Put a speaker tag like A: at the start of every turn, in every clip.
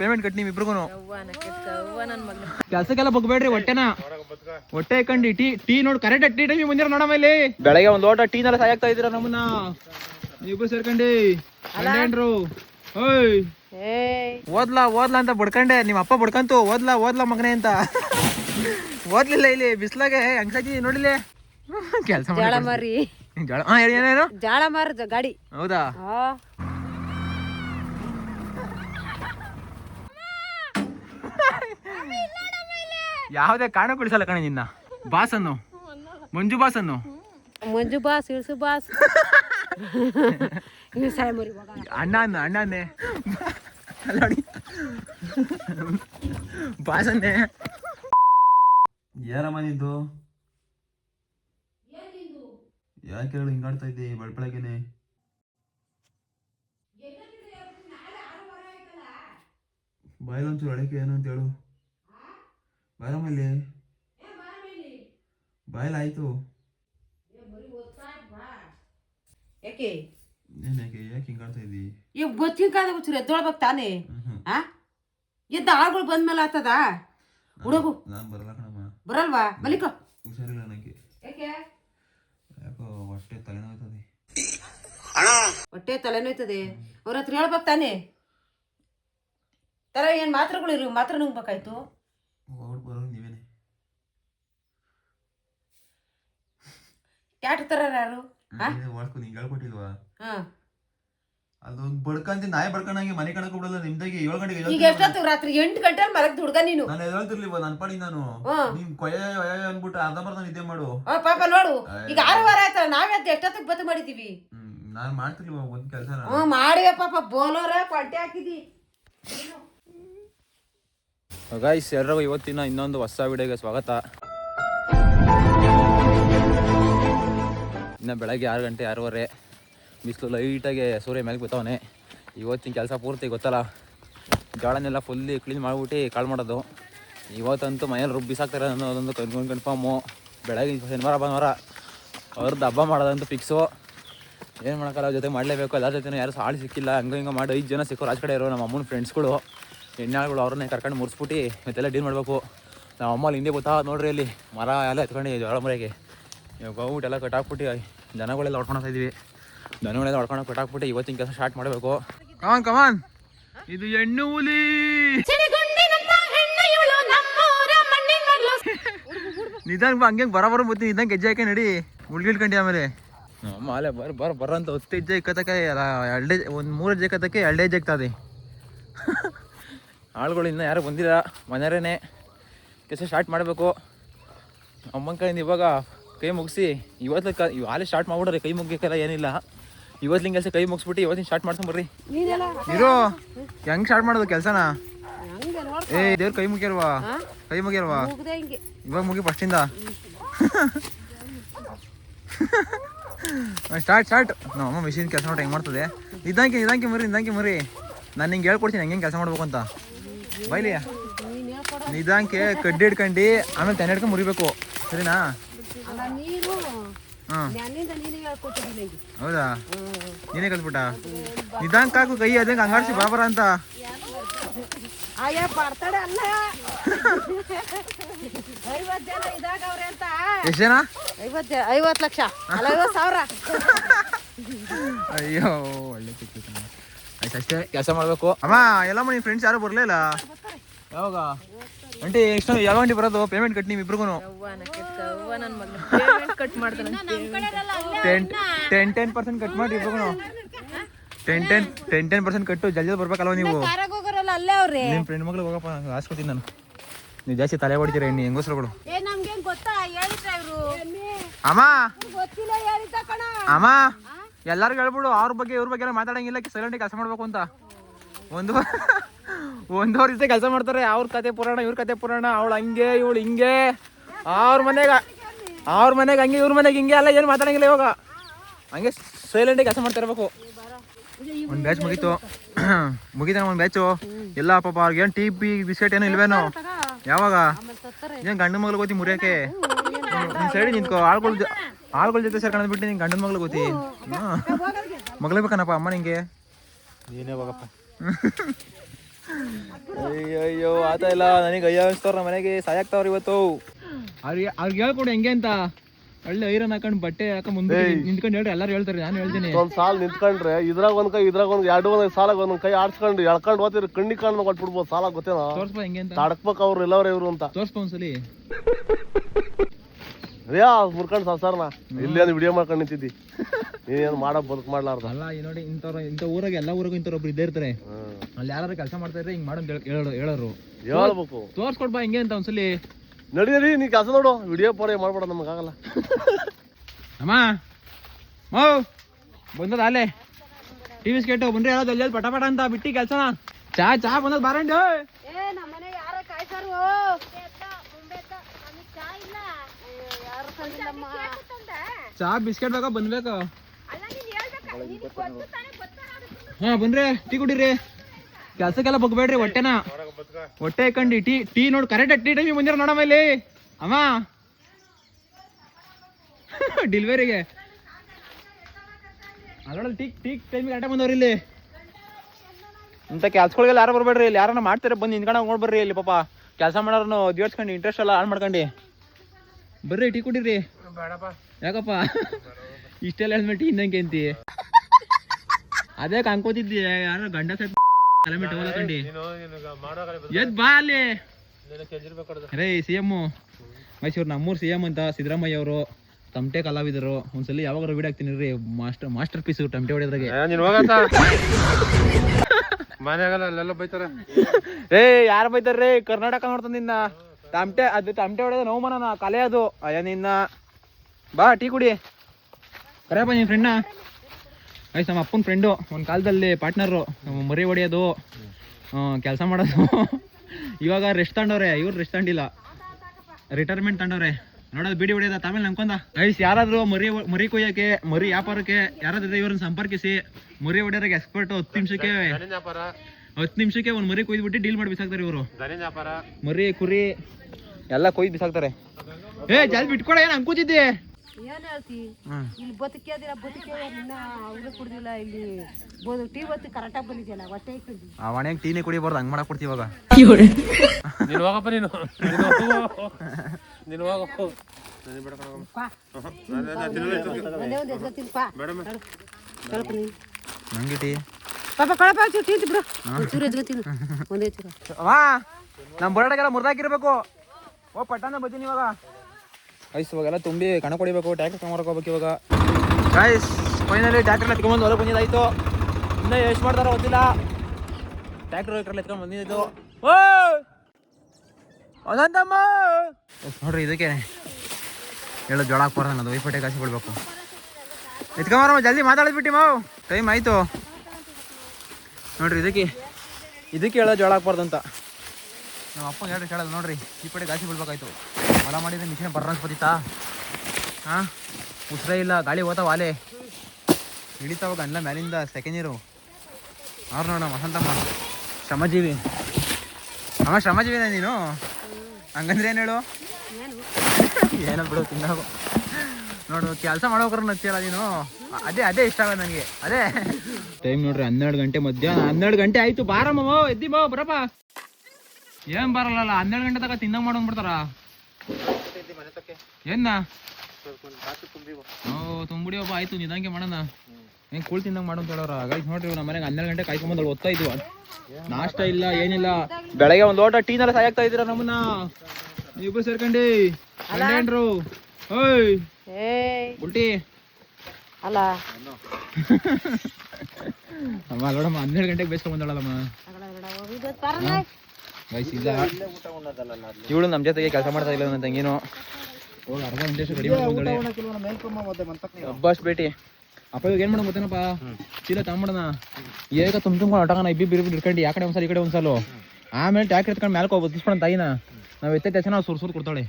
A: Payment cut ನಿಮ್ ಇಬ್ರಿಗೂ
B: ಕೆಲಸಕ್ಕೆಲ್ಲ ಕೆಟ್ಟ
A: ಬಗ್ಬೇಡ್ರಿ ಹೊಟ್ಟೆನ. ಹೊಟ್ಟೆ ಕಂಡಿ ಟೀ ಟೀ ನೋಡಿ ಕರೆಕ್ಟ್ ಟೀ ಟೈಮ್ ಬಂದಿರ ನೋಡಮ್ಮ ಇಲ್ಲಿ. ಬೆಳಗ್ಗೆ ಒಂದ್ ಲೋಟ ಟೀ ಟೀನೆಲ್ಲ ಸಾಯ್ತಾ ಇದೀರ ನಮ್ಮನ್ನ? ಇಬ್ರು ಸೇರ್ಕಂಡಿ. ಓಯ್.
B: ಏಯ್.
A: ಓದ್ಲಾ ಓದ್ಲಾ ಅಂತ ಬಡ್ಕಂಡೆ. ನಿಮ್ಮ ಅಪ್ಪ ಬಡ್ಕಂತು ಓದ್ಲಾ ಓದ್ಲಾ ಮಗನೇ ಅಂತ. ಓದ್ಲಿಲ್ಲ ಇಲ್ಲಿ ಬಿಸ್ಲಾಗೆ ಹಂಗ್ಸಾಕಿ ನೋಡಿಲ್ಲ. ಕೆಲಸ
B: ಜಾಳ ಮಾರಿ
A: ಜಳ ಹಾ ಹೇಳಿ ಏನೇನು
B: ಜಾಳ ಮಾರ ಗಾಡಿ.
A: ಹೌದಾ? ಯಾವುದೇ ಕಾರಣ ಕೊಡಿಸಲ್ಲ ಕಣೆ ನಿನ್ನ. ಬಾಸನ್ನು. ಅನ್ನು ಮಂಜು ಬಾಸನ್ನು. ಅನ್ನು
B: ಮಂಜು ಬಾಸ್ ಇಳಿಸು ಬಾಸ್.
A: ಅಣ್ಣ ಅನ್ನ ಅಣ್ಣ ಅನ್ನೆ ಅಲ್ಲ ನೋಡಿ ಬಾಸ್ ಅನ್ನೆ
C: ಯಾರಮ್ಮ ನಿಂದು? ಯಾಕೆ ಹೇಳು ಹಿಂಗಾಡ್ತಾ ಇದ್ದೆ ಬೆಳಬೆಳಗ್ಗೆನೆ ಬಾಯ್ಲೊಂಚೂರು ಅಳಿಕೆ ಏನು ಅಂತ ಹೇಳು. ಬಾಯಲಮ್ಮಲ್ಲಿ ಬಾಯ್ಲಾಯ್ತು
B: ಯಾಕೆ?
C: ಏನ್ ಯಾಕೆ? ಯಾಕೆ ಹಿಂಗಾಡ್ತಾ ಇದ್ದಿ?
B: ಈಗ ಬಚ್ಚಿನ ಕಾದ ಚೂರು ಎದ್ದೊಳ್ಬೇಕು ತಾನೇ? ಆ? ಎದ್ದ ಆಳ್ಗಳು ಬಂದ್ಮೇಲೆ ಆತದ ಹುಡುಗು.
C: ನಾನು ಬರಲ್ಲ ಕಣಮ್ಮ.
B: ಬರಲ್ವಾ? ಮಲಿಕೋ
C: ಹುಷಾರಿಲ್ಲ ನನಗೆ.
B: ಯಾಕೆ?
C: ಯಾಕೋ ಅಷ್ಟೇ ತಲೆನೋಯ್ತದೆ.
B: ಹೊಟ್ಟೆ ತಲೆನೋಯ್ತದೆ. ಅವ್ರ ಹತ್ರ ಹೇಳ್ಬೇಕ್ ತಾನೇ? ತರ ಏನ್ ಮಾತ್ರೆಗಳು ಇರು ಮಾತ್ರ ನುಂಗ್ಬೇಕಾಯ್ತು?
C: ನೀವೇನೆ
B: ಕ್ಯಾಟ್ ತರ ಯಾರು? ಹಾ?
C: ಮಾಡ್ಕೊಂಡು ಹಿಂಗೆ ಹೇಳ್ಕೊಟ್ಟಿಲ್ವಾ?
B: ಹಾ.
C: ಅದು ಬಡ್ಕಂತ ನಾಯಿ ಬಡ್ಕೊಂಡಂಗೆ ಮನೆ ಕಣಕ್ ಬಿಡಲ್ಲ ನಿಮ್ದಾಗಿ ಏಳು ಗಂಟೆಗೆ
B: ಈಗ ಎಷ್ಟೊತ್ತು? ರಾತ್ರಿ ಎಂಟು ಗಂಟೆ ಮಲಗ್ದು ಹುಡ್ಗ ನೀನು.
C: ನಾನು ಎದ್ದೇಳ್ತಿರ್ಲಿಲ್ವ ನನ್ನ ಪಾಡಿ ನಾನು. ನಿಮ್ ಕೊಯ್ಯ ಒಯ್ಯ ಅನ್ಬಿಟ್ಟು ಅರ್ಧ ಬರ್ದ ನಿದ್ದೆ ಮಾಡು.
B: ಆ, ಪಾಪ ನೋಡು ಈಗ ಆರು ವಾರ ಆಯ್ತಲ್ಲ ನಾವೆದ್ದು ಎಷ್ಟೊತ್ತಿಗೆ ಬತ್ತು ಮಾಡಿದೀವಿ?
C: ಹ್ಮ್ ನಾನ್ ಮಾಡ್ತಿರ್ಲಿಲ್ವ ಒಂದ್ ಕೆಲಸ
B: ಹ್ಞೂ ಮಾಡಿವೆ ಪಾಪ ಬೋಲೋರ ಕೊಟ್ಟೆ ಹಾಕಿದಿ.
A: ಗೈಸ್ ಎಲ್ಲರಿಗೂ ಇವತ್ತಿನ ಇನ್ನೊಂದು ಹೊಸ ವಿಡಿಯೋಗೆ ಸ್ವಾಗತ. ಇನ್ನು ಬೆಳಗ್ಗೆ ಆರು ಗಂಟೆ ಆರೂವರೆ, ಬಿಸಿಲು ಲೈಟಾಗಿ ಸೂರ್ಯ ಮೇಲೆ ಬಿತ್ತವನೆ ಇವತ್ತಿನ ಕೆಲಸ ಪೂರ್ತಿ ಗೊತ್ತಲ್ಲ? ಜಾಡನ್ನೆಲ್ಲ ಫುಲ್ಲಿ ಕ್ಲೀನ್ ಮಾಡಿಬಿಟ್ಟು ಕಾಳು ಮಾಡೋದು. ಇವತ್ತಂತೂ ಮನೇಲಿ ರುಬ್ಬಿ ಸಾಕ್ತಾರೆ ಅನ್ನೋದೊಂದು ಕನ್ಕೊಂಡು ಕನ್ಫರ್ಮು ಬೆಳಗ್ಗೆ ಶನಿವಾರ, ಭಾನುವಾರ ಅವ್ರದ್ದು ಹಬ್ಬ ಮಾಡೋದಂತೂ ಫಿಕ್ಸು ಏನು ಮಾಡೋಕ್ಕಲ್ಲ ಅವ್ರ ಜೊತೆ ಮಾಡಲೇಬೇಕು. ಎಲ್ಲರ ಜೊತೆ ಯಾರು ಸಾಳಿ ಸಿಕ್ಕಿಲ್ಲ. ಹಂಗೆ ಹಿಂಗೆ ಮಾಡಿ. ಐದು ಜನ ಸಿಕ್ಕೋ ಆಚೆ ಕಡೆ ಇರೋ ನಮ್ಮ ಅಮ್ಮನ ಫ್ರೆಂಡ್ಸ್ಗಳು ಹೆಣ್ಣಾಳುಗಳು ಅವ್ರನ್ನೇ ಕರ್ಕೊಂಡು ಮುರಿಸ್ಬಿಟ್ಟು ಮತ್ತೆಲ್ಲ ಡೀಲ್ ಮಾಡಬೇಕು. ನಾವು ಅಮ್ಮಲ್ಲಿ ಹಿಂದೆ ಗೊತ್ತಾ ನೋಡ್ರಿ ಅಲ್ಲಿ ಮರ ಎಲ್ಲ ಎತ್ಕೊಂಡು ಜೋಳ ಮರೆಗೆ ಇವಾಗ ಹೋಗ್ಬಿಟ್ಟು ಎಲ್ಲ ಕಟ್ಟಾಕ್ಬಿಟ್ಟು ದನಗಳೆಲ್ಲ ಹೊಡ್ಕೊಳ್ತಾ ಇದೀವಿ. ದನಗಳೆಲ್ಲ ಹೊಡ್ಕೊಂಡು ಕಟ್ಟಾಕ್ಬಿಟ್ಟು ಇವತ್ತಿನ ಕೆಲಸ ಸ್ಟಾರ್ಟ್ ಮಾಡಬೇಕು. ಕಮಾನ್ ಕಮಾನ್ ಇದು ಹೆಣ್ಣು ಹುಲಿ. ನಿಧಾನ ಬಾ ಹಂಗೆ ಬರ ಬರೋ ಬತ್ತೀನಿ ನಿಧಾನ ಗೆಜ್ಜೆ ಹಾಕಿ ನಡಿ. ಉಳ್ಗಿಳ್ಕಂಡಿ ಆಮೇಲೆ. ಅಮ್ಮ ಅಲ್ಲೇ ಬರ್ ಬರ ಬರ ಅಂತ ಹೊತ್ತು ಹೆಜ್ಜೆ ಇಕ್ಕತಕ್ಕೆ ಎರಡೇ ಒಂದು ಮೂರು ಹೆಜ್ಜೆ ಇಕ್ಕತಕ್ಕೆ ಎರಡೇ ಹೆಜ್ಜೆ ಇಕ್ತದೆ ಆಳುಗಳು ಇನ್ನೂ ಯಾರು ಬಂದಿಲ್ಲ. ಮನೆಯವರೇನೆ ಕೆಲಸ ಸ್ಟಾರ್ಟ್ ಮಾಡಬೇಕು. ಅಮ್ಮನ ಕೈಯಿಂದ ಇವಾಗ ಕೈ ಮುಗಿಸಿ ಇವತ್ತು ಕ ಇವ್ ಹಾಲೆ ಸ್ಟಾರ್ಟ್ ಮಾಡ್ಬಿಡ್ರಿ ಕೈ ಮುಗಿಯಕ್ಕೆಲ್ಲ ಏನಿಲ್ಲ. ಇವತ್ತಿನ ಕೆಲಸ ಕೈ ಮುಗಿಸ್ಬಿಟ್ಟು ಇವತ್ತಿನ ಸ್ಟಾರ್ಟ್ ಮಾಡ್ಕೊಂಬರ್ರಿ ಇರೋ ಹೆಂಗೆ ಸ್ಟಾರ್ಟ್ ಮಾಡೋದು ಕೆಲಸನ? ಏ ದೇವ್ರ ಕೈ ಮುಗಿಯಲ್ವಾ? ಕೈ ಮುಗಿಯಲ್ವಾ?
B: ಮುಗ್ದೆ ಹಿಂಗೆ.
A: ಇವಾಗ ಮುಗಿ ಫಸ್ಟಿಂದ. Start start. ನಮ್ಮ ಮಿಷಿನ್ ಕೆಲಸ ನೋಡಿ ಹೆಂಗೆ ಮಾಡ್ತದೆ. ಇದಂಗೆ ಇದಂಗೆ ಮರಿ ಇದ್ದಂಗೆ ಮರಿ. ನಾನು ನಿಂಗೆ ಹೇಳ್ಕೊಡ್ತೀನಿ ಹೆಂಗೆ ಕೆಲಸ ಮಾಡ್ಬೇಕು ಅಂತ. ಬೈಲಿ. ನಿಧಾನಕ್ಕೆ ಕಡ್ಡಿ ಹಿಡ್ಕೊಂಡು ಆಮೇಲೆ ತೆನೆ ಹಿಡ್ಕೊಂಡು ಮುರಿಬೇಕು. ಸರಿನಾ? ಹೌದಾ? ನೀನೇ ಕಲ್ತ್ಬಿಟ್ಟ? ನಿಧಾನಕ್ಕೆ ಕಾಕು ಕೈ ಅದಂಗೆ ಹಂಗಾಡ್ಸಿ ಬಾಬರ ಅಂತ. ಎಷ್ಟು ಜನ?
B: ಐವತ್ತು ಲಕ್ಷ.
A: ಅಯ್ಯೋ ಒಳ್ಳೆ ಚಿಕ್ಕ ಅಷ್ಟೇ ಕೆಲಸ ಮಾಡಬೇಕು. ಅಮ್ಮ ಎಲ್ಲ ನಿಮ್ಮ ಫ್ರೆಂಡ್ಸ್ ಯಾರು ಬರಲಿಲ್ಲ? ಯಾವಾಗ? ಅಂಟಿ ಎಷ್ಟು ಯಾವ ಗಂಟೆ ಬರೋದು? ಪೇಮೆಂಟ್ ಕಟ್ ನೀವು ಇಬ್ರಿಗೂ ten ten ten percent cut ಮಾಡಿ ಇಬ್ರಿಗೂ ten ten ten ten percent ಕಟ್ಟು ಜಲ್ದಿ ಬರ್ಬೇಕಲ್ವ ನೀವು?
B: ಕಾರಾಗ ಹೋಗೋರಲ್ಲ ಅಲ್ಲೇ ಅವ್ರೆ.
A: ನಿಮ್ಮ ಫ್ರೆಂಡ್ ಮಗಳು ಹೋಗಪ್ಪ ಹಾಸ್ಕೊತೀನಿ ನಾನು. ನೀವು ಜಾಸ್ತಿ ತಲೆ ಹೊಡಿತೀರ ಎಣ್ಣೆ ಹೆಂಗೋಸ್ರುಗಳು
B: ಏ ನಮ್ಗೇನ್ ಗೊತ್ತಾ? ಹೇಳಿದ್ರ ಇವ್ರು?
A: ಅಮ್ಮ? ಅಮ್ಮ? ಎಲ್ಲರಿಗೂ ಹೇಳ್ಬಿಡು, ಅವ್ರ ಬಗ್ಗೆ, ಇವ್ರ ಬಗ್ಗೆ ಎಲ್ಲ ಮಾತಾಡಂಗಿಲ್ಲ ಸೈಲೆಂಟ್ ಕೆಲಸ ಮಾಡ್ಬೇಕು ಅಂತ. ಒಂದು ಒಂದೂವರೆ ದಿವಸ ಕೆಲಸ ಮಾಡ್ತಾರೆ, ಅವ್ರ ಕತೆ ಪುರಾಣ, ಇವ್ರ ಕತೆ ಪುರಾಣ, ಅವಳು ಹಂಗೆ, ಇವಳು ಹಿಂಗೆ. ಅವ್ರ ಮನೆಗ ಅವ್ರ ಮನೆಗೆ ಹಂಗೆ, ಇವ್ರ ಮನೆಗೆ ಹಿಂಗೆ ಅಲ್ಲ, ಏನು ಮಾತಾಡಂಗಿಲ್ಲ ಇವಾಗ. ಹಂಗೆ ಸೈಲೆಂಟಾಗಿ ಕೆಲಸ ಮಾಡ್ತಾ ಇರ್ಬೇಕು. ಒಂದು ಬ್ಯಾಚ್ ಮುಗೀತು. ಮುಗಿತಾನೆ ಒಂದು ಬ್ಯಾಚು ಎಲ್ಲ ಪಾಪ ಅವ್ರಿಗೆ ಏನು ಟೀ ಪಿ ಬಿಸ್ಕೆಟ್ ಏನೋ ಇಲ್ವೇನೋ. ಯಾವಾಗ? ಏನು ಗಂಡು ಮಗಳು ಗೊತ್ತಿ ಮುರಿಯೋಕೆ ನಿನ್ ಸೈಡ್ ನಿಂತ್ಕೋ, ಆಳ್ಗಳ ಆಳ್ಗಳ ಜೊತೆ ಸೇರ್ಕೊಂಡು ಬಿಟ್ಟು ನಿಂಗೆ ಗಂಡನ ಮಗಳು ಗೊತ್ತಿ. ಮಗಳೇ ಬೇಕನಪ್ಪ ಅಮ್ಮ ನಿಂಗೆ?
C: ನೀನೇ ಹೋಗಪ್ಪ.
A: ಅಯ್ಯಯ್ಯೋ ಆತ ಇಲ್ಲ. ನನಗೆ ಅಯ್ಯ ನಮ್ಮ ಮನೆಗೆ. ಸಾಯಾಗ್ತಾವ್ರ ಇವತ್ತು. ಅವ್ರಿಗೆ ಅವ್ರಿಗೆ ಹೇಳ್ಕೊಡು ಹೆಂಗೆ ಅಂತ. ಒಳ್ಳೆ ಐರನ್ ಹಾಕೊಂಡು ಬಟ್ಟೆ ಹಾಕೊಂಡು ಮುಂದೆ ನಿಂತ್ಕೊಂಡು ಹೇಳ್ರಿ ಎಲ್ಲರೂ ಹೇಳ್ತಾರೆ ನಾನು ಹೇಳ್ತೀನಿ.
D: ಒಂದ್ ಸಾಲ ನಿಂತ್ಕೊಂಡ್ರೆ ಇದ್ರಾಗ ಒಂದ್ ಕೈ ಇದ್ರಾಗ ಒಂದ್ ಎರಡು ಒಂದ್ ಸಾಲಾಗ ಒಂದ್ ಕೈ ಆಡ್ಸ್ಕೊಂಡು ಎಳ್ಕೊಂಡು ಹೋಗ್ತಿರಿ ಕಣ್ಣಿ ಕಾಣ್ ಕೊಟ್ಬಿಡ್ಬೋದು ಸಾಲ ಗೊತ್ತೇನೋ?
A: ತೋರ್ಸ್ಬಾ ಹೆಂಗೆ ಅಂತ.
D: ತಡಕ್ಬೇಕು ಅವ್ರು ಎಲ್ಲವ್ರ ಇವ್ರು ಅಂತ.
A: ತೋರ್ಸ್ಬಾ ಒಂದ್ಸಲಿ.
D: ಅದೇ ಮುರ್ಕೊಂಡು ಸಂಸಾರನ. ಇಲ್ಲಿ ಒಂದು ವಿಡಿಯೋ ಮಾಡ್ಕೊಂಡು ನಿಂತಿದ್ದಿ. ನೀನೇನು ಮಾಡೋ ಬದುಕ್ ಮಾಡ್ಲಾರ್ದ?
A: ಅಲ್ಲ ಈ ನೋಡಿ ಇಂಥವ್ರು ಇಂಥ ಊರಾಗ ಎಲ್ಲ ಊರಾಗ ಇಂಥವ್ರು ಒಬ್ರು ಇದ್ದೇ ಇರ್ತಾರೆ. ಅಲ್ಲಿ ಯಾರು ಕೆಲಸ ಮಾಡ್ತಾ ಇದ್ರೆ ಹಿಂಗ್ ಮಾಡೋದು ಹೇಳೋರು ಹೇಳೋರು.
D: ಹೇಳ್ಬೇಕು.
A: ತೋರ್ಸ್ಕೊಡ್ಬಾ ಹಿಂಗೆ ಅಂತ ಒಂದ್ಸಲಿ.
D: ನಡಿ ನಡಿ ನೀ ಕೆಲಸ ನೋಡು. ವಿಡಿಯೋ ಪೋರೆ ಮಾಡ್ಬೇಡ ನಮಗಾಗಲ್ಲ
A: ಅಮ್ಮ ಮೌ ಬಂದದ ಅಲ್ಲೇ. ಟಿ ವಿ ಸ್ಕೇಟು ಬಂದ್ರೆ ಹೇಳೋದು ಅಲ್ಲಿ ಪಟ ಪಟ ಅಂತ ಬಿಟ್ಟಿ ಕೆಲ್ಸನ. ಚಾ ಚಾ ಬಂದದ ಬಾರಂಡಿ
B: ಏ ನಮ್ಮನೆ ಯಾರ ಕಾಯ್ತಾರು ಯಾರು ತಂದಿಲ್ಲಮ್ಮ
A: ಚಾ ಬಿಸ್ಕೆಟ್ ಬೇಕಾ ಬಂದ್ಬೇಕು? ಹಾ ಬನ್ರಿ ಟೀ ಕುಡೀರಿ. ಕೆಲ್ಸಕ್ಕೆಲ್ಲ ಬಗ್ಬೇಡ್ರಿ ಹೊಟ್ಟೆನ. ಹೊಟ್ಟೆ ಇಕ್ಕಂಡಿ ಟೀ ಟೀ ನೋಡ್ ಕರೆಕ್ಟ್ ಟೀ ಟೈಮ್ ಬಂದಿರ ನೋಡಮ್ಮ ಇಲ್ಲಿ ಅಮ್ಮ. ಡಿಲ್ವರಿಗೆ. ಅದ್ರಲ್ಲಿ ಟೀ ಟೀಕ್ ಟೈಮಿಗೆ ಕರೆಕ್ಟ್ ಬಂದವ್ರಿ ಇಲ್ಲಿ. ಇಂಥ ಕೆಲ್ಸಗಳಿಗೆಲ್ಲ ಯಾರು ಬರ್ಬೇಡ್ರಿ ಇಲ್ಲಿ? ಯಾರನ್ನ ಮಾಡ್ತಾರೆ? ಬಂದು ನಿಂತ್ಕೊಂಡು ನೋಡ್ಬರ್ರಿ ಇಲ್ಲಿ ಪಾಪ. ಕೆಲಸ ಮಾಡೋರ್ನು ದಿವಸ್ಕೊಂಡು ಇಂಟ್ರೆಸ್ಟ್ ಎಲ್ಲ ಆನ್ ಮಾಡ್ಕೊಂಡು. ಬರ್ರಿ ಟೀ ಕುಡೀರಿ. ಯಾಕಪ್ಪ? ಇಷ್ಟೆಲ್ಲ ಹೆಲ್ಮೆಟ್ ಇನ್ನಂಗೆ ಅಂತಿ. ಅದೇ ಕಾಣ್ಕೋತಿದ್ದಿ ಯಾರು ಗಂಡ ಸತ್ ಹೆಲ್ಮೆಟ್ ಎದ್ ಬಾ ಅಲ್ಲಿ. ರೇ ಸಿ ಎಂ ಮೈಸೂರು ನಮ್ಮೂರು ಸಿ ಎಂ ಅಂತ ಸಿದ್ದರಾಮಯ್ಯ ಅವರು ತಮಟೆ ಕಲಾವಿದರು. ಒಂದ್ಸಲಿ ಯಾವಾಗಾರ ವೀಡಿಯೋ ಹಾಕ್ತೀನಿ ರೀ ಮಾಸ್ಟರ್ ಮಾಸ್ಟರ್ ಪೀಸ್ ತಮಟೆ ಹೊಡೆದ್ರಾಗೆ
D: ಮನೆಗಲ್ಲ ಮನೆಯಾಗಲ್ಲ ಅಲ್ಲೆಲ್ಲ ಬೈತಾರ.
A: ಏ ಯಾರು ಬೈತಾರ್ರಿ ಕರ್ನಾಟಕ ನೋಡ್ತಾನೆ ನಿನ್ನ. ತಮಟೆ, ಅದು ತಮಟೆ ಹೊಡೆದ ನೋವು ಮನ ಕಲೆ ಅದು. ಅಯ್ಯ, ನಿನ್ನ. ಬಾ, ಟೀ ಕುಡಿ. ಕರೆಯಪ್ಪ ನಿನ್ ಫ್ರೆಂಡ್ನ ಆಯ್ತು ನಮ್ಮ ಅಪ್ಪನ ಫ್ರೆಂಡು ಒಂದು ಕಾಲದಲ್ಲಿ ಪಾರ್ಟ್ನರು ಮರಿ ಹೊಡೆಯೋದು. ಕೆಲಸ ಮಾಡೋದು. ಇವಾಗ ರೆಸ್ಟ್ ತಗೊಂಡವ್ರೆ. ಇವ್ರು ರೆಸ್ಟ್ ತಗೊಂಡಿಲ್ಲ. ರಿಟೈರ್ಮೆಂಟ್ ತಗೊಂಡವ್ರೆ. ನೋಡೋದು, ಬಿಡಿ ಹೊಡೆಯೋದ. ತಾಮೇಲೆ ನಂಬ್ಕೊಂಡ. ಐಸ್, ಯಾರಾದರೂ ಮರಿ ಮರಿ ಕೊಯ್ಯಕ್ಕೆ, ಮರಿ ವ್ಯಾಪಾರಕ್ಕೆ, ಯಾರಾದ್ರೂ ಇವ್ರನ್ನ ಸಂಪರ್ಕಿಸಿ, ಮರಿ ಹೊಡೆಯೋರಿಗೆ ಎಕ್ಸ್ಪರ್ಟ್ ಹತ್ತು ನಿಮಿಷಕ್ಕೆ. ಹತ್ತು ನಿಮಿಷಕ್ಕೆ ಒಂದು ಮರಿ ಕೊಯ್ದು ಬಿಟ್ಟು ಡೀಲ್ ಮಾಡಿ ಬಿಸಾಕ್ತಾರೆ ಇವರು. ಮರಿ ಕುರಿ ಎಲ್ಲ ಕೊಯ್ದು ಬಿಸಾಕ್ತಾರೆ. ಏ ಜಲ್ ಬಿಟ್ಕೊಡ ಏನ್ ಅಂಕೂತಿದ್ದೆ?
B: ಏನ್ ಹೇಳ್ತಿ? ಇಲ್ಲಿ ಬದುಕಿಯದಿಲ್ಲ ಬದುಕಿ ಇನ್ನ ಅವ್ರಿಗೆ ಕುಡ್ದಿಲ್ಲ ಇಲ್ಲಿ ಬೋದು ಟೀ ಕರೆಕ್ಟಾಗಿ ಬಂದಿದ್ಯಲ್ಲ ಹೊಟ್ಟೆ ಇಕ್ಕಿದ್ವಿ
A: ಆ ಒಣಗ್ ಟೀನೇ ಕುಡಿಬಾರ್ದು ಹಂಗೆ ಮಾಡಕ್ ಕೊಡ್ತೀವಿ ಇವಾಗ.
D: ನೀನ್ ಹೋಗಪ್ಪ ನೀನು. ನೀನು ಹೋಗಪ್ಪ
B: ಪಾ. ಒಂದೇ ಒಂದು ಎಸ್ಗ ತಿನ್ಪಾ. ಕಳಪ ನೀನು.
A: ನಂಗೆ ಟೀ.
B: ಪಾಪ ಕಳಪ ತಿಂತು ಬಿಡು. ಒಂಚೂರು ಎಸ್ಗ ತಿನ್ನು. ಒಂದೇ ಚೂರು.
A: ಅಮ್ಮ ನಮ್ಮ ಬರೋಡಗೆಲ್ಲ ಮುರಿದಾಕಿರ್ಬೇಕು. ಓ ಪಟ್ಟಣ ಬರ್ತೀನಿ ಇವಾಗ. ಐಸ್ ಇವಾಗೆಲ್ಲ ತುಂಬಿ ಕಣ ಕೊಡಿಬೇಕು ಟ್ಯಾಕ್ಟರ್ ತಗೊಂಡ್ಕೋಬೇಕು ಹೋಗ್ಬೇಕು ಇವಾಗ. ಐಸ್ ಫೈನಲಿ ಟ್ಯಾಕ್ಟರ್ ಎತ್ಕೊಂಡ್ಬಂದು ಹೊರಗೆ ಬಂದಿದ್ದಾಯ್ತು. ಇನ್ನೂ ಎಷ್ಟು ಮಾಡ್ತಾರೋ ಗೊತ್ತಿಲ್ಲ. ಟ್ಯಾಕ್ಟರ್ ಟ್ರಲ್ ಎತ್ಕೊಂಡು ಬಂದಿದ್ದು ಓ! ಅದಂತಮ್ಮ ನೋಡ್ರಿ ಇದಕ್ಕೆ ಹೇಳೋ ಜೋಳ ಹಾಕ್ಬಾರ್ದು ಅನ್ನೋದು. ವೈಫೈಟೆ ಕಾಸಿ ಬಿಡ್ಬೇಕು. ಎತ್ಕೊಂಬಾರ ಜಲ್ದಿ ಮಾತಾಡಿದ್ಬಿಟ್ಟಿ ಮಾವು. ಟೈಮ್ ಆಯಿತು. ನೋಡ್ರಿ ಇದಕ್ಕೆ ಇದಕ್ಕೆ ಹೇಳೋ ಜೋಳ ಹಾಕ್ಬಾರ್ದು ಅಂತ. ನಮ್ಮ ಅಪ್ಪ ಹೇಳಿ ಕೇಳಲ್ಲ ನೋಡ್ರಿ ಈ ಕಡೆ ಗಾಸಿ ಬಿಡ್ಬೇಕಾಯ್ತು ಹೊಲ ಮಾಡಿದ್ರೆ ಮಿಷಿನ್ ಬರ್ರ ಅನ್ಸ್ಬೋದಿತ್ತಾ ಹಾಂ? ಉಸಿರೇ ಇಲ್ಲ ಗಾಳಿ ಹೋತಾವ ಅಲೆ ಹಿಡಿತಾವಾಗ ಅನ್ನ ಮ್ಯಾಲಿಂದ ಸೆಕೆಂಡ್ ಇಯರು ಅವ್ರು ನೋಡ ವಸಂತಮ್ಮ. ಶ್ರಮಜೀವಿ. ಅಮ್ಮ ಶ್ರಮಜೀವಿನ ನೀನು? ಹಂಗಂದ್ರೆ ಏನು ಹೇಳು? ಏನೋ? ಬಿಡು ತಿನ್ನೋ ನೋಡು ಕೆಲಸ ಮಾಡೋಕ್ರ ನಚ್ಚಿಲ್ಲ ನೀನು? ಅದೇ ಅದೇ ಇಷ್ಟ ಆಗ ನನಗೆ. ಅದೇ. ಟೈಮ್ ನೋಡ್ರಿ ಹನ್ನೆರಡು ಗಂಟೆ ಮಧ್ಯಾಹ್ನ. ಹನ್ನೆರಡು ಗಂಟೆ ಆಯ್ತು. ಬಾರಮ್ಮ ಎದ್ದಿ ಬಾ ಬರಪ್ಪ. ಏನ್ ಬರಲ್ಲ ಹನ್ನೆರಡು ಗಂಟೆ ತಗ ತಿನ್ನ ಮಾಡೋಗ್ಬಿಡ್ತಾರ ಬಿಡ್ತಾರ? ಓ ತುಂಬಿಡಿ ಒಬ್ಬ ಆಯ್ತು ನಿಧಾನಕ್ಕೆ ಮಾಡೋಣ. ಹೆಂಗ್ ಕೂಳ್ ತಿಂದಂಗ್ ಮಾಡೋಂತ ಹೇಳೋರ. ಹಾಗಾಗಿ ನೋಡ್ರಿ ನಮ್ಮ ಮನೆಗೆ ಹನ್ನೆರಡು ಗಂಟೆ ಕಾಯ್ಕೊಂಬಂದು ಓದ್ತಾ ಇದ್ವಿ ನಾಷ್ಟ ಇಲ್ಲ ಏನಿಲ್ಲ. ಬೆಳಗ್ಗೆ ಒಂದ್ ಲೋಟ ಟೀನೆಲ್ಲ ಸಾಯಾಕ್ತಾ ಇದ್ದೀರ ನಮ್ಮನ್ನ? ನೀವು ಸೇರ್ಕಂಡಿ. ಓಯ್.
B: ಏಯ್.
A: ಉಲ್ಟಿ.
B: ಅಲ್ಲ.
A: ಅಮ್ಮ ನೋಡಮ್ಮ ಹನ್ನೆರಡು ಗಂಟೆಗೆ ಬೇಸ್ಕೊಂಡ್ ಬಂದಳಲ್ಲಮ್ಮ. ಗೈಸ್ ಇಲ್ಲ. ಇವಳು ನಮ್ಮ ಜೊತೆಗೆ ಕೆಲಸ ಮಾಡ್ತಾ ಇಲ್ಲ ನನ್ನ ತಂಗಿನು ಹೋಗಿ ಅರ್ಧ ರೆಡಿ ಭೇಟಿ. ಅಪ್ಪ ಇವಾಗ ಏನ್ ಮಾಡೋಣ ಗೊತ್ತೇನಪ್ಪ? ಚೀಲ ತಗೊಂಬಿಡೋಣ ಈಗ ತುಂಬ ತುಂಬ್ಕೊಂಡು ಹೊಟ್ಟಾಗಣ ಇಬ್ಬಿ ಬಿರು ಇಟ್ಕೊಂಡು ಯಾಕಡೆ ಕಡೆ ಒಂದ್ಸಲ ಈ ಕಡೆ ಒಂದ್ಸಲ. ಆಮೇಲೆ ಟ್ಯಾಕ್ ಎತ್ಕೊಂಡು ಮೇಲೆ ಹೋಗ್ಬೋದು ಬದಿಸ್ಕೊಂಡು ತಾಯಿನ. ನಾವು ಎತ್ತ ತಕ್ಷಣ ನಾವು ಸುರು ಸುರ್ ಕೊಡ್ತಾಳೆ.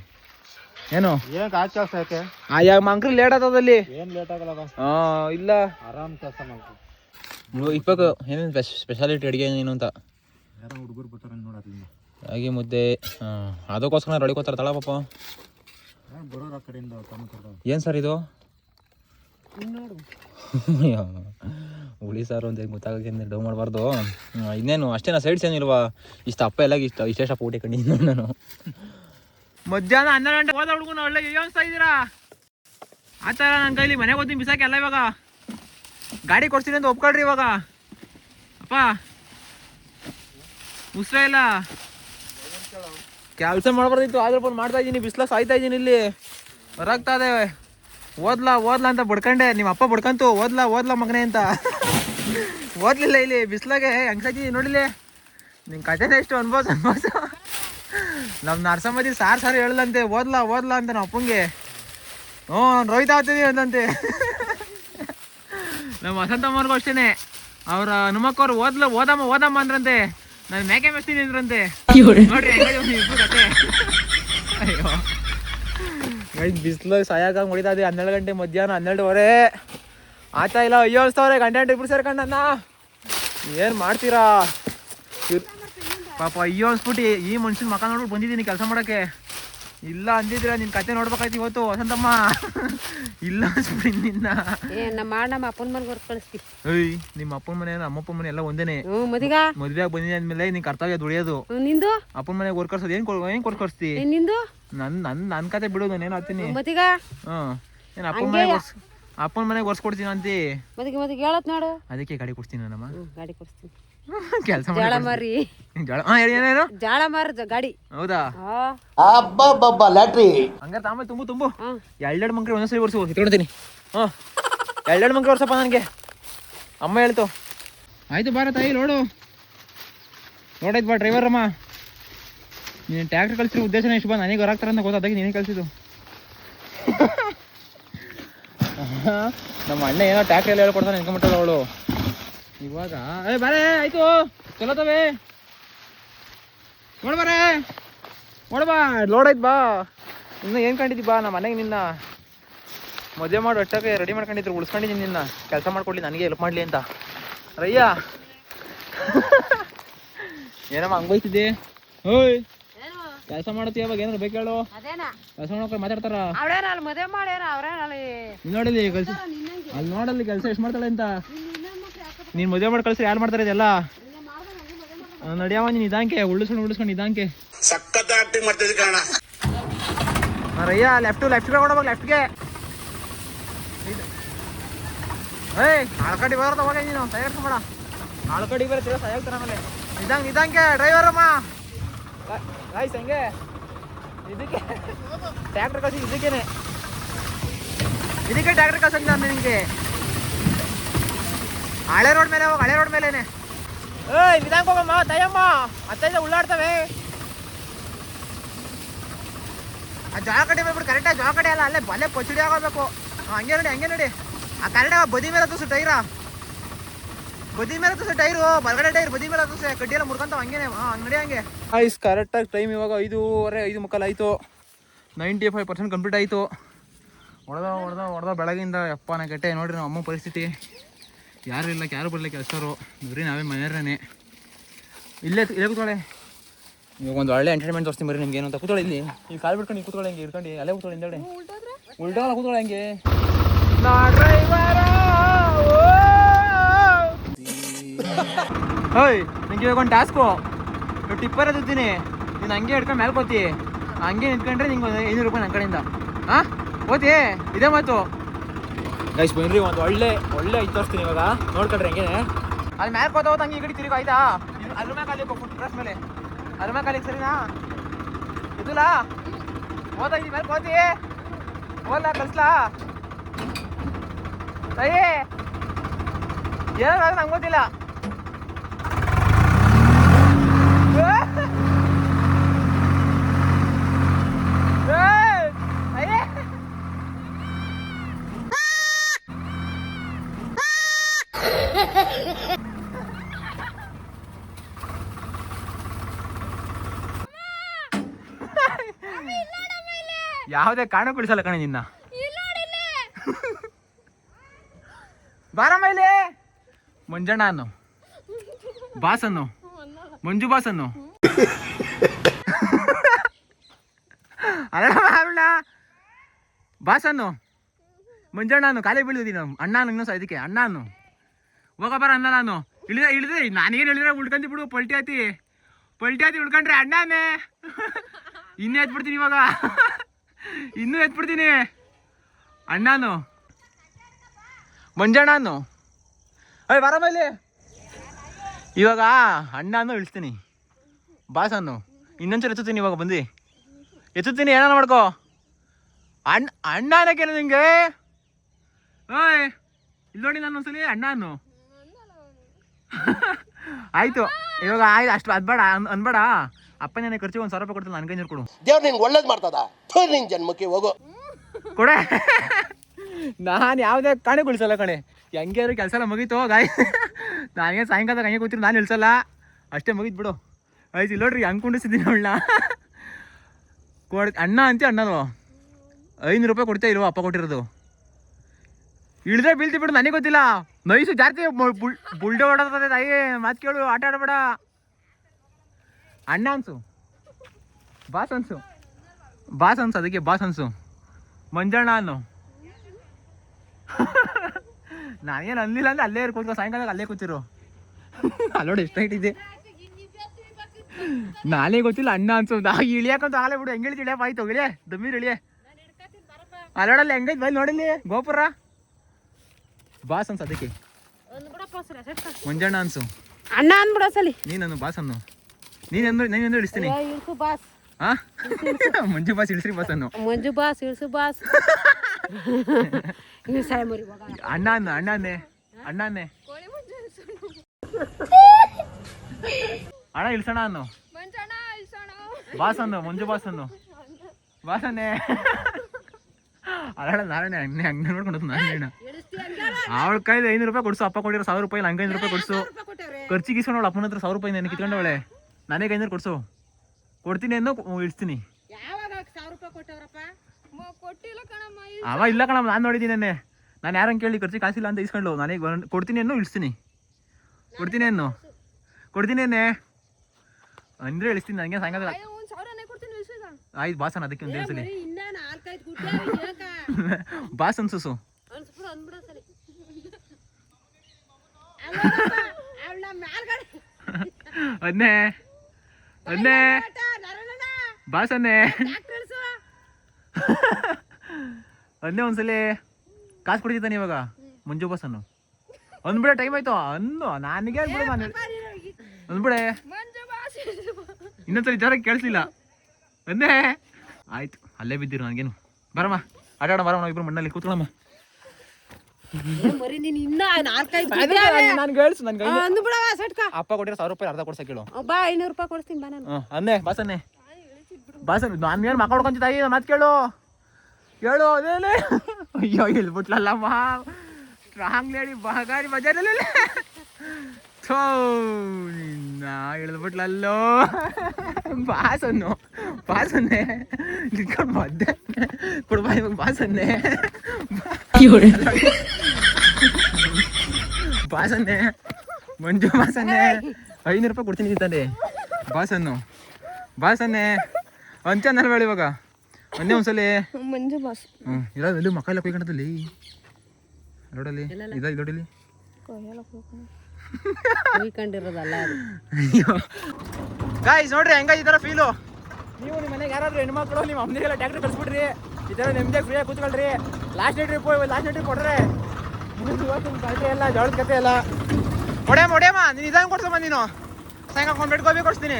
A: ಏನು?
D: ಏನ್ ಕಾಚ್ ಕೆಲಸ ಯಾಕೆ
A: ಆ ಯಾ ಮಂಕ್ರಿ ಲೇಟ್ ಆತದಲ್ಲಿ
D: ಏನ್ ಲೇಟ್ ಆಗಲ್ಲ
A: ಹಾ ಇಲ್ಲ.
D: ಆರಾಮ್ ಕೆಲಸ ಮಾಡ್ಕೊ.
A: ಇಪ್ಪತ್ತು ಏನೇನು ಸ್ಪೆಷಾಲಿಟಿ ಅಡುಗೆ ಏನು ಅಂತ?
D: ಯಾರೋ ಹುಡುಗರು ಬರ್ತಾರೆ ನೋಡಿ
A: ರಾಗಿ ಮುದ್ದೆ ಆ, ಅದಕ್ಕೋಸ್ಕರ ರೆಡಿ ಕೊಡ್ತಾರೆ ತಳ ಪಾಪ.
D: ಬರೋರು ಆ ಕಡೆಯಿಂದ
A: ಏನು ಸರ್ ಇದು? ಹುಳಿ ಸಾರು ಅಂತ ಗೊತ್ತಾಗಕ್ಕೆ ಡೌ ಮಾಡಬಾರ್ದು. ಇನ್ನೇನು ಅಷ್ಟೇನಾ ಸೈಡ್ಸ್ ಏನಿಲ್ವಾ? ಇಷ್ಟು ಅಪ್ಪ ಎಲ್ಲ ಇಷ್ಟ ಇಷ್ಟೇ ಊಟ ಕಂಡಿದ್ದೀನಿ ನಾನು. ಮಧ್ಯಾಹ್ನ ಹನ್ನೆರಡು ಗಂಟೆ ಹೋದ ಹುಡುಗನ ಒಳ್ಳೆ ಯೋಚಿಸ್ತಾ ಇದ್ದೀರಾ ಆ ಥರ ನನ್ನ ಕೈಲಿ ಮನೆಗೆ ಹೋಗ್ತೀನಿ ಬಿಸಾಕಿ ಅಲ್ಲ ಇವಾಗ. ಗಾಡಿ ಕೊಡ್ತೀನಿ ಅಂತ ಒಪ್ಕೊಳ್ರಿ ಇವಾಗ. ಅಪ್ಪ. ಉಸ್ರ ಇಲ್ಲ. ಕೆಲಸ ಮಾಡಬಾರ್ದಿತ್ತು, ಆದ್ರೆ ಫೋನ್ ಮಾಡ್ತಾ ಇದ್ದೀನಿ, ಬಿಸ್ಲ ಸಾಯ್ತಾ ಇದ್ದೀನಿ ಇಲ್ಲಿ. ಹೊರಾಗ್ತಾ ಇದೆ ಓದ್ಲಾ ಓದ್ಲಾ ಅಂತ ಬಡ್ಕಂಡೆ. ನಿಮ್ಮ ಅಪ್ಪ ಬಡ್ಕಂತು, ಓದ್ಲಾ ಓದ್ಲಾ ಮಗನೇ ಅಂತ. ಓದ್ಲಿಲ್ಲ ಇಲ್ಲಿ, ಬಿಸ್ಲಾಗೆ ಹೆಂಗ್ ಸಾಯ್ತಿದ್ದೀನಿ ನೋಡಿಲಿ ನಿನ್ ಕಥೆನೇ ಎಷ್ಟು ಅನ್ಭವ ಅನ್ಬೋಸ್ ನಮ್ಮ ನರಸಮ್ಮದಿ ಸಾರ್ ಸಾರ್ ಹೇಳ್ದಂತೆ ಓದ್ಲಾ ಓದ್ಲಾ ಅಂತ ನಮ್ಮ ಅಪ್ಪಂಗೆ. ಹ್ಞೂ ರೋಹಿತ ಆಗ್ತಿದ್ದೀವಿ ಅಂತಂತೆ ನಮ್ಮ ವಸಂತಮ್ಮವ್ರಿಗೂ ಅಷ್ಟೇನೆ. ಅವ್ರ ಹನುಮಕ್ಕವ್ರು ಓದ್ಲ, ಓದಮ್ಮ ಓದಮ್ಮ ಅಂದ್ರಂತೆ. ನಾನು ಮೇಕೆ ಮೆಸ್ತೀನಿ ಅಂದ್ರಂತೆ. ನೋಡ್ರಿ ಅಯ್ಯೋ. ಬಿಸಿಲು ಸಾಯಾಗ ಹೊಡಿತಾ ಇದೆ, ಹನ್ನೆರಡು ಗಂಟೆ ಮಧ್ಯಾಹ್ನ ಹನ್ನೆರಡುವರೆ. ಆಯ್ತಾ, ಇಲ್ಲ ಅಯ್ಯೋ ಅನ್ಸ್ತವ್ರೆ ಗಂಟೆ ಗಂಟೆ ಇಬ್ರು ಕಣ್ಣ ಏನು ಮಾಡ್ತೀರಾ? ಪಾಪ ಅಯ್ಯೋ ಅನ್ಸ್ಬಿಟ್ಟು ಈ ಮನುಷ್ಯನ ಮಕ ನೋಡ್ಬಿಟ್ಟು ಬಂದಿದ್ದೀನಿ ಕೆಲಸ ಮಾಡಕ್ಕೆ. ಇಲ್ಲ ಅಂದಿದ್ರೆ ನಿನ್ ಕತೆ ನೋಡ್ಬೇಕಾಯ್ತು ಇವತ್ತು ವಸಂತಮ್ಮ. ಇಲ್ಲ ಅನ್ಸ್ಬಿಟ್ಟು ನಿನ್ನ.
B: ಏ ನಮ್ಮ ಅಪ್ಪನ ಮನೆಗೆ ಹೊರತು ಕಳಿಸ್ತಿ.
A: ಏಯ್ ನಿಮ್ಮ ಅಪ್ಪನ ಮನೆ ನಮ್ಮಪ್ಪನ ಮನೆ ಎಲ್ಲ ಒಂದೇನೆ.
B: ಹ್ಞೂ ಮದಿಗ?
A: ಆಗಿ ಬಂದಿದೆ ಅಂದ್ಮೇಲೆ ನಿನ್ ಕರ್ತವ್ಯ ದುಡಿಯೋದು.
B: ನಿಂದು?
A: ಅಪ್ಪನ ಮನೆಗೆ ವರ್ಕರ್ಸೋದು ಏನ್ ಕೊಡ್ ಏನ್ ಕೊಡ್ಕರ್ಸ್ತಿ
B: ಏ, ನಿಂದು?
A: ನನ್ ನನ್ ನನ್ ಕತೆ ಬಿಡು ನಾನು ಏನು ಹತ್ತೀನಿ
B: ಮದಿಗ?
A: ಹ್ಮ್ ಏನ್ ಅಪ್ಪನ ಮನೆಗೆ ಒರ್ಸ್ ಅಪ್ಪನ ಮನೆಗೆ ಒರ್ಸ್ಕೊಡ್ತೀನಿ ಅಂತಿ
B: ಮದಿಗೆ ಮದಿಗೆ ಹೇಳತ್ ನೋಡು.
A: ಅದಕ್ಕೆ ಗಾಡಿ ಕೊಡ್ತೀನಿ ನಾನಮ್ಮ
B: ಹ್ಞೂ ಗಾಡಿ ಕೊಡಿಸ್ತೀನಿ.
A: ಕೆಲಸ
B: ಜಾಳ
A: ಮಾಡಿ
B: ಮಾರಿ
A: ಜಳ ಹಾ ಏನೇನು
B: ಜಾಳ ಮಾರ ಗಾಡಿ.
A: ಹೌದಾ?
B: ಹಾ.
A: ಹಂಗಾರೆ ತಾಂಬ ತುಂಬು. ತುಂಬು. ಎರಡೆರಡು ಮಂಕ್ರಿ ಒಂದೊಂದ್ಸಲಿ ಒರ್ಸು ಇಟ್ಕೊಳ್ತೀನಿ ಹ್ಞೂ ಎರಡೆರಡು ಮಂಕ್ರಿ ಒರ್ಸಪ್ಪ ನನಗೆ. ಅಮ್ಮ ಹೇಳ್ತು. ಆಯ್ತು ಬಾರ ತಾಯಿ ನೋಡು ನೋಡಾಯ್ತು ಬಾ ಡ್ರೈವರ್ ಅಮ್ಮ. ನೀನು ಟ್ಯಾಕ್ಟ್ರ್ ಕಳ್ಸಿರೋ ಉದ್ದೇಶನ ಎಷ್ಟು ಬಾ ನನಗೆ ಹೊರಾಗ್ತಾರ ಅಂತ ಗೊತ್ತಾದಾಗ ನೀನೇ ಕಳ್ಸಿದ್ದು. ನಮ್ಮ ಅಣ್ಣ ಏನೋ ಟ್ಯಾಕ್ಟ್ರಿ ಎಲ್ಲ ಹೇಳ್ಕೊಡ್ತಾನೆ ನಿಂತ್ಕೊಂಬಿಟ್ಟಲ್ಲ ಅವಳು. ಇವಾಗ. ಏ ಬಾರೇ ಆಯ್ತು. ಚಲೋ ತವೆ ನೋಡ್ ಬಾರೇ. ನೋಡ ಬಾ ಲೋಡ್ ಆಯ್ತು ಬಾ. ಇನ್ನ ಏನು ಕಂಡಿದ್ದಿ ಬಾ ನಮ್ಮ ಮನೆಗೆ ನಿನ್ನ. ಮದುವೆ ಮಾಡಿ ಒಟ್ಟಾಗೆ ರೆಡಿ ಮಾಡ್ಕೊಂಡಿದ್ರು ಉಳ್ಸ್ಕೊಂಡಿದ್ದೀನಿ ನಿನ್ನ. ಕೆಲಸ ಮಾಡ್ಕೊಡ್ಲಿ ನನಗೆ ಹೆಲ್ಪ್ ಮಾಡಲಿ ಅಂತ. ರಯ್ಯ ಏನಮ್ಮ ಹಂಗ್ ಹೋಯ್ ಕೆಲಸ ಮಾಡತ್ತಿ ಅವಾಗ ಏನಾರು ಬೇಕು ಹೇಳು. ಕೆಲಸ ಮಾಡ್ಕೊಂಡು ಮಾತಾಡ್ತಾರ?
B: ಅವ್ರೇನಲ್ಲಿ ಮದುವೆ ಮಾಡ್ಯಾರ ಅವ್ರೇನಲ್ಲಿ
A: ಇಲ್ಲಿ ನೋಡಲಿ ಕೆಲಸ ಅಲ್ಲಿ ನೋಡಲ್ಲಿ ಕೆಲಸ ಎಷ್ಟು ಮಾಡ್ತಾಳೆ ಅಂತ. ನೀನು ಮದುವೆ ಮಾಡಿ ಕಳ್ಸಿ ಯಾರು ಮಾಡ್ತಾರೆ ಇದೆಲ್ಲ? ನಡಿಯವ ನೀನು ಇದಾಂಕೆ ಉಳಿಸ್ಕೊಂಡು ಉಳಿಸ್ಕೊಂಡು ಇದಾಂಕೆ.
E: ಸಖತ್ ಆಕ್ಟಿಂಗ್ ಮಾಡ್ತಿದ್ದೆ ಕಾರಣ
A: ಆ, ರಯ್ಯ ಲೆಫ್ಟ್ ಲೆಫ್ಟ್ಗೆ ಕೊಡಬೇಕು ಲೆಫ್ಟ್ಗೆ ಏಯ್ ಆಳ್ಕಡಿ ಬರೋದು ಹೋಗಿ ನೀನು ತಯಾರಿಸ್ಬೇಡ ಆಳ್ಕಡಿ ಬರೋ ತಿರ ಸಾಯ್ತಾರೆ ಆಮೇಲೆ. ಇದಂಗೆ ಇದಂಗೆ ಡ್ರೈವರ್ ಅಮ್ಮ. ಗಾಯ್ಸ್ ಹಂಗೆ? ಇದಕ್ಕೆ ಟ್ಯಾಕ್ಟರ್ ಕಳ್ಸಿ ಇದಕ್ಕೇನೆ. ಇದಕ್ಕೆ ಟ್ಯಾಕ್ಟರ್ ಕಳ್ಸಂಗ್ ನಾನು ನಿನಗೆ ಹಳೆ ರೋಡ್ ಮೇಲೆ ಹೋಗಿ ಹಳೆ ರೋಡ್ ಮೇಲೇನೆ. ಏಯ್ ನಿಧಾನ ಹೋಗಮ್ಮ ದಯಮ್ಮ ಅತ್ತೈದ ಉಳ್ಳಾಡ್ತವೆ. ಆ ಜೋಳ ಕಡೆ ಬಿಟ್ಬಿಟ್ಟು ಕರೆಕ್ಟಾಗಿ ಜೋಳ ಕಡೆ ಅಲ್ಲ ಅಲ್ಲೇ ಬಲೆ ಪಚುಡಿ ಆಗೋಬೇಕು ಆ, ಹಂಗೆ ನೋಡಿ ಹಂಗೆ ನೋಡಿ. ಆ ಕರೆಕ್ಟಾಗಿ ಬದಿ ಮೇಲೆ ತುಸು ಟೈರ. ಬದಿ ಮೇಲೆ ತುಸು ಟೈರು ಬಲಗಡೆ ಟೈರ್ ಬದಿ ಮೇಲೆ ತುಸು ಕಡ್ಡಿ ಎಲ್ಲ ಮುರ್ಕೊಂತಾವ ಹಂಗೇನೆ. ಹಾಂ ಹಂಗೆ ನಡಿ ಹಂಗೆ. ಐಸ್ ಕರೆಕ್ಟಾಗಿ ಟೈಮ್ ಇವಾಗ ಐದೂವರೆ ಐದು ಮುಕ್ಕಾಲು ಆಯಿತು. ನೈಂಟಿ ಫೈವ್ ಪರ್ಸೆಂಟ್ ಕಂಪ್ಲೀಟ್ ಆಯಿತು. ಹೊಡೆದ ಹೊಡೆದ ಹೊಡೆದ ಬೆಳಗಿಂದ ಯಪ್ಪನ ನಾ ಕೆಟ್ಟೆ ನೋಡ್ರಿ ನಮ್ಮ ಅಮ್ಮ ಪರಿಸ್ಥಿತಿ. ಯಾರು ಇಲ್ಲ ಯಾರು ಬರಲಿ ಕೆಲಸರು ಬರೀ ನಾವೇ ಮನೆಯವರೇನೆ. ಇಲ್ಲೇ ಇಲ್ಲೇ ಕೂತ್ಕೊಳ್ಳೆ ಇವಾಗ ಒಂದು ಒಳ್ಳೆ ಎಂಟರ್ಟೈನ್ಮೆಂಟ್ ತೋರಿಸ್ತೀನಿ ಬರೀ ನಿಮ್ಗೆ. ಏನು ಅಂತ ಕೂತ್ಕೊಳ್ಳಿ ಇಲ್ಲಿ ಈ ಕಾಲು ಬಿಟ್ಕೊಂಡು ನೀವು ಕೂತ್ಕೊಳ್ಳಿ ಹಂಗೆ ಇರ್ಕೊಂಡು ಅಲ್ಲೇ ಕೂತ್ಕೊಳ್ಳಿ ಹಿಂದೆಡೆ ಉಲ್ಟಾ ಕೂತ್ಕೊಳ್ಳಿ ಹಂಗೆ. ಓಯ್ ನಿಂಗೆ ಇವಾಗ ಒಂದು ಟಾಸ್ಕು ಟಿಪ್ಪರ್ ಇದ್ದೀನಿ. ನೀನು ಹಂಗೆ ಹಿಡ್ಕೊಂಡು ಮೇಲೆ ಕೋತಿ. ಹಂಗೆ ನಿಂತ್ಕೊಂಡ್ರೆ ನಿಂಗೆ ಒಂದು ಐನೂರು ರೂಪಾಯಿ ನನ್ನ ಕಡೆಯಿಂದ. ಹಾಂ ಓತಿ ಇದೇ ಮಾತು. ಗೈಸ್ ಬನ್ರಿ, ಒಂದು ಒಳ್ಳೆ ಒಳ್ಳೆ ಐದು ತೋರಿಸ್ತೀನಿ ಇವಾಗ. ನೋಡ್ಕೊಳ್ರಿ ಹಂಗೆ ಅಲ್ಲಿ ಮ್ಯಾಕ್ ಹೋದ ಹಂಗೆ ಈ ಕಡೆ ತಿರುಗಿ, ಆಯ್ತಾ? ಅಲ್ಲಿ ಅದ್ರ ಮ್ಯಾಲೆ ಕಾಲಿಗೆ ಫುಟ್ ಕ್ರಾಸ್ ಮೇಲೆ. ಅದ್ರ ಮ್ಯಾಲೆ ಕಾಲಿಗೆ ಸರಿನಾ? ಇದಲ್ಲ ಹೋದ ಇಲ್ಲಿ ಮೇಲೆ ಕೋತಿ ಹೋದ ಕಳ್ಸ್ಲಾ? ಅಯ್ಯೇ ಏನಾದ್ರು ನಂಗೆ ಗೊತ್ತಿಲ್ಲ ಏಯ್! ಅಯ್ಯೇ! ಯಾವುದೇ ಕಾರಣ ಕುಳಿಸಲ್ಲ ಕಣೆ ನಿನ್ನ. ಬಾರ ಇಲ್ಲಿ ಮಂಜಣ್ಣ ಅನ್ನು. ಬಾಸ್ ಅನ್ನು ಮಂಜು ಬಾಸ್ ಅನ್ನು ಅಲ್ಲ ಬಾಸ್ ಅನ್ನು ಮಂಜಣ್ಣನು ಕಾಲೇ ಬೀಳಿದೀನಿ ಅಣ್ಣನು ಇನ್ನೂ ಸಹ ಇದಕ್ಕೆ. ಅಣ್ಣನು ಹೋಗಬಾರ ಅಣ್ಣ ನಾನು. ಇಳಿದ ಇಳಿದ್ರೆ ನಾನೇನು ಹೇಳಿದ್ರೆ ಉಳ್ಕೊಂತಿ ಬಿಡು ಪಲ್ಟಿ ಆತಿ ಪಲ್ಟಿ ಆತಿ ಉಳ್ಕೊಂಡ್ರೆ ಅಣ್ಣನೇ. ಇನ್ನೇ ಹತ್ಬಿಡ್ತೀನಿ ಇವಾಗ. ಇನ್ನೂ ಎತ್ಬಿಡ್ತೀನಿ. ಅಣ್ಣಾನು. ಮಂಜಣ್ಣನು. ಅಯ್ಯ ಬರ ಮೇಲೆ ಇವಾಗ ಅಣ್ಣನು ಇಳಿಸ್ತೀನಿ. ಬಾಸನ್ನು ಇನ್ನೊಂಚೂರು ಎತ್ತುತ್ತೀನಿ ಇವಾಗ ಬಂದು. ಎತ್ತುತ್ತೀನಿ ಏನಾರ ಮಾಡ್ಕೋ. ಅಣ್ಣ ಅಣ್ಣ ಅನ್ನಕ್ಕೇನು ನಿಂಗೆ. ಓಯ್ ಇಲ್ಲಿ ನೋಡಿ ನಾನು ಒಂದ್ಸಲಿ ಅಣ್ಣನು. ಆಯ್ತು, ಇವಾಗ ಆಯ್ತು, ಅಷ್ಟು ಅದ್ಬೇಡ ಅನ್, ಅನ್ಬೇಡ. ಅಪ್ಪ ನನಗೆ ಖರ್ಚು ಒಂದು ಸಾವಿರ ರೂಪಾಯಿ ಕೊಡ್ತೀನಿ ನನ್ಗೆ ಕೊಡು.
F: ದೇವ್ರು ನಿಂಗೆ ಒಳ್ಳೇದು ಮಾಡ್ತದ? ಥು ನಿನ್ ಜನ್ಮಕ್ಕೆ ಹೋಗು.
A: ಕೊಡ. ನಾನು ಯಾವುದೇ ಕಾಣೆ ಕುಳಿಸಲ್ಲ ಕಣೆ. ಹೆಂಗೆ ಕೆಲಸ ಎಲ್ಲ ಮುಗೀತು ಗಾಯ. ನನಗೆ ಸಾಯಂಕಾಲ ಹಂಗೆ ಕೂತಿರು ನಾನು ಇಳಿಸಲ್ಲ. ಅಷ್ಟೇ ಮುಗೀತು ಬಿಡು. ಆಯ್ತು ಇಲ್ಲಿ ನೋಡ್ರಿ ಹಂಗೆ ಕುಂಡಿಸಿದ್ದೀನಿ ಅವಳನ್ನ. ಕೊಡ್ ಅಣ್ಣ ಅಂತೀಯ ಅಣ್ಣನು ಐನೂರು ರೂಪಾಯಿ ಕೊಡ್ತಾ ಇಲ್ವ ಅಪ್ಪ ಕೊಟ್ಟಿರೋದು. ಇಳಿದ್ರೆ ಬೀಳ್ತಿ ಬಿಡು ನನಗೆ ಗೊತ್ತಿಲ್ಲ. ನೈಸು ಜಾಸ್ತಿ ಬುಲ್ಡೆ ಓಡಾಡ್ತದೆ ತಾಯಿ. ಮಾತು ಕೇಳು ಆಟ ಆಡಬೇಡ. ಅಣ್ಣ ಅನ್ಸು ಬಾಸ್ ಅನ್ಸು ಬಾಸ್ ಅನ್ಸು ಅದಕ್ಕೆ ಬಾಸ್ ಅನ್ಸು ಮಂಜಣ್ಣ ಅನ್ನು. ನಾನೇನು ಅನ್ಲಿಲ್ಲ ಅಂದ್ರೆ ಅಲ್ಲೇ ಕೂತ್ಕೊ ಸಾಯಂಕಾಲ ಅಲ್ಲೇ ಕೂತಿರು. ಅಲ್ಲೋಡು ಎಷ್ಟು ಹೈಟ್ ಇದೆ. ನಾನೇ ಗೊತ್ತಿಲ್ಲ ಅಣ್ಣ ಅನ್ಸು ನಾ ಇಳಿಯಾಕಂತ ಆಗಲೇ ಬಿಡು. ಹೆಂಗೆ ಇಳಿಯಪ್ಪ? ಆಯ್ತು ಇಳಿಯೇ. ದಮ್ಮೀರ್ ಇಳಿಯೇ. ಅಲ್ಲೋಡಲ್ಲ ಹೆಂಗೈತೆ ಬೈಲ್ ನೋಡಿಲ್ಲಿ? ಗೋಪುರ. ಬಾಸ್ ಅನ್ಸು ಅದಕ್ಕೆ ಮಂಜಣ್ಣ ಅನ್ಸು.
B: ಅಣ್ಣ ಅನ್ಬಿಡ ಸಲಿ
A: ನೀನು ಬಾಸ್ ಅನ್ನು ನೀನೆಂದು ನೀನೆಂದು ಇಳಿಸ್ತೀನಿ.
B: ಇಳ್ಸು ಬಾಸ್.
A: ಹಾ ಮಂಜು ಬಾಸ್ ಇಳಿಸ್ರಿ ಬಾಸ್ ಅನ್ನು.
B: ಮಂಜು ಬಾಸ್ ಇಳ್ಸು ಬಾಸ್. ನೀವು ಸಾಯ ಮರಿ ಹೋಗ
A: ಅಣ್ಣ ಅನ್ನ ಅಣ್ಣನೇ ಅಣ್ಣನೇ ಅಣ್ಣ ಇಳಿಸೋಣ ಅನ್ನು. ಬಾಸ್ ಅನ್ನು ಮಂಜು ಬಾಸ್ ಅನ್ನು. ಬಾಸ್ ಅನ್ನೇ ಅಲ್ಲ ನಾನೇ ಹಂಗೆ ಹಂಗೆ ನೋಡ್ಕೊಂಡು ನಾರಾಯಣ ಅವಳ ಕೈಲಿ ಐನೂರು ರೂಪಾಯಿ ಕೊಡ್ಸು ಅಪ್ಪ ಕೊಟ್ಟಿರೋ ಸಾವಿರ ರೂಪಾಯಿ ನಂಗೆ ಐನೂರು ರೂಪಾಯಿ ಕೊಡ್ಸು. ಖರ್ಚಿಗೆ ಇಸ್ಕೊಂಡು ಅಪ್ಪನ ಹತ್ರ ಸಾವಿರ ರೂಪಾಯಿ ನನಗೆ ಕಿತ್ಕೊಂಡವಳೆ. ನನಗೆ ಐನೂರು ಕೊಡ್ಸು. ಕೊಡ್ತೀನಿ ಅನ್ನೋ ಇಳಿಸ್ತೀನಿ
B: ಯಾವಾಗ ಸಾವಿರ ರೂಪಾಯಿ ಕೊಟ್ಟವ್ರಪ್ಪ?
A: ಅವ ಇಲ್ಲ ಕಣಮ್ಮ ನಾನು ನೋಡಿದ್ದೀನಿ ನೆನ್ನೆ. ನಾನು ಯಾರಂಗೆ ಕೇಳಿ ಖರ್ಚಿಗೆ ಕಾಸಿಲ್ಲ ಅಂತ ಇಸ್ಕೊಂಡು ನನಗೆ ಕೊಡ್ತೀನಿ ಅನ್ನೋ ಇಳಿಸ್ತೀನಿ ಕೊಡ್ತೀನಿ ಅನ್ನು. ಕೊಡ್ತೀನಿ ಅನ್ನೆ. ಅಂದ್ರೆ ಇಳಿಸ್ತೀನಿ ನನಗೆ ಸಾಯಂಕಾಲ. ಆಯ್ತು ಬಾಸನ್ ಅದಕ್ಕೆ ಒಂದು ಸಲ
B: ಇನ್ನ ನಾಲ್ಕೈದು ಅನ್ನೇ
A: ಬಾಸ್ ಅನ್ಸು ಅದನ್ನೇ ಅದನ್ನೇ
B: ಬಾ
A: ಬಾಸ್ ಅನ್ನೇ ಅನ್ನೆ ಒಂದ್ಸಲಿ ಕಾಸು ಕೊಡ್ತಿದ್ದಾನೆ ಇವಾಗ? ಮುಂಜು ಬಾಸ್ ಅನ್ನು ಅಂದ್ಬಿಡೆ ಟೈಮ್ ಆಯ್ತು. ಅನ್ನು ನನಗೆ ಬಿಡು ನಾನು ಅಂದ್ಬಿಡೆ. ಇನ್ನೊಂದ್ಸಲಿ ಜನ ಕೇಳಿಸ್ಲಿಲ್ಲ. ಅನ್ನೆ ಆಯ್ತು ಅಲ್ಲೇ ಬಿದ್ದಿರು ನನಗೇನು. ಬರಮ್ಮ ಆಟ ಆಡ ಬರಮ್ಮ ಇಬ್ರು ಮಣ್ಣಲ್ಲಿ ಕೂತ್ಕೊಳ್ಳಮ್ಮ
B: ಏ ಮರಿ ನೀನ್ ಇನ್ನ ನಾಲ್ಕೈದು
A: ನಾನು ಕೇಳಿಸು ನನ್ಗೆ
B: ಅಂದ್ಬಿಡವ ಸಟ್ಕ.
A: ಅಪ್ಪ ಕೊಟ್ಟಿರೋ ಸಾವಿರ ರೂಪಾಯಿ ಅರ್ಧ ಕೊಡ್ಸಕ್ಕೆ ಹೇಳು
B: ಬಾ ಐನೂರು ರೂಪಾಯಿ ಕೊಡ್ತೀನಿ ಬಾ ನಾನು.
A: ಹ್ಞೂ ಅನ್ನೇ ಬಾಸನ್ನೆ ಬಾಸನ್ ನಾನು ಏನು ಮಕ್ಕ ಹೊಡ್ಕೊಂತ ತಾಯಿ ಮಾತು ಕೇಳು. ಹೇಳು ಅದೇ ಅಯ್ಯೋ ಇಲ್ಬಿಟ್ಲಲ್ಲಮ್ಮ ಸ್ಟ್ರಾಂಗ್ ಲೇಡಿ ಬಹಗಾರಿ ಬಜಾರಲ್ಲಿ ಥೋ ನಾ ಇಳಿದ್ಬಿಟ್ಲಲ್ಲೋ ಬಾಸನ್ನು ಬಾಸನ್ನೇ. ನಿಂತ್ಕೊಂಡು ಮದ್ದೆ. ಕೊಡ್ಬಾ ಇವಾಗ ಬಾಸನ್ನೇ. ಬಾಸನ್ನೇ. ಮಂಜು ಬಾಸನ್ನೇ. ಐನೂರು ರೂಪಾಯಿ ಕೊಡ್ತೀನಿ ತಾನೆ ಬಾಸನ್ನು ಬಾಸನ್ನೇ. ಅಂಚ ನಲ್ಬೇಡ ಇವಾಗ? ಒಂದೇ ಒಂದ್ಸಲಿ.
B: ಮಂಜು ಬಾಸ್.
A: ಹ್ಞೂ ಇಲ್ಲ ಎಲ್ಲಿ ಮಕ್ಕ ಎಲ್ಲ ಕೊಯ್ಕೊಂಡದಲ್ಲಿ ನೋಡಲ್ಲಿ ಇದ ಇದು ನೋಡಿಲಿ
B: ಉಯ್ಕೊಂಡಿರೋದಲ್ಲ
A: ಗಾಯ್ಸ್ ನೋಡ್ರಿ ಹೆಂಗ ಈ ಥರ ಫೀಲು ನೀವು ನಿಮ್ಮ ಮನೆಗೆ ಯಾರಾದ್ರೂ ಹೆಣ್ಮಕ್ಳು ನಿಮ್ಮ ಅಮ್ಮನಿಗೆಲ್ಲ ಟ್ಯಾಕ್ಟ್ರಿ ಕಳಿಸ್ಬಿಡ್ರಿ. ಈ ಥರ ನಿಮ್ದೇ ಫ್ರೀಯಾಗಿ ಕೂತ್ಕೊಳ್ರಿ. Last day trip last day trip ಕೊಡ್ರೆ ಕತೆ ಎಲ್ಲ ಜೋಳದ ಕತೆ ಎಲ್ಲ. ಒಡೆಯಮ್ಮ ಒಡೆಯಮ್ಮ ನೀನು ಇದಂಗೆ ಕೊಡ್ಸಮ್ಮ ನೀನು. ಸಾಯಂಕಾಲ ಒಂದು ಬೆಟ್ಕೋಬೇಕು ಕೊಡ್ಸ್ತೀನಿ.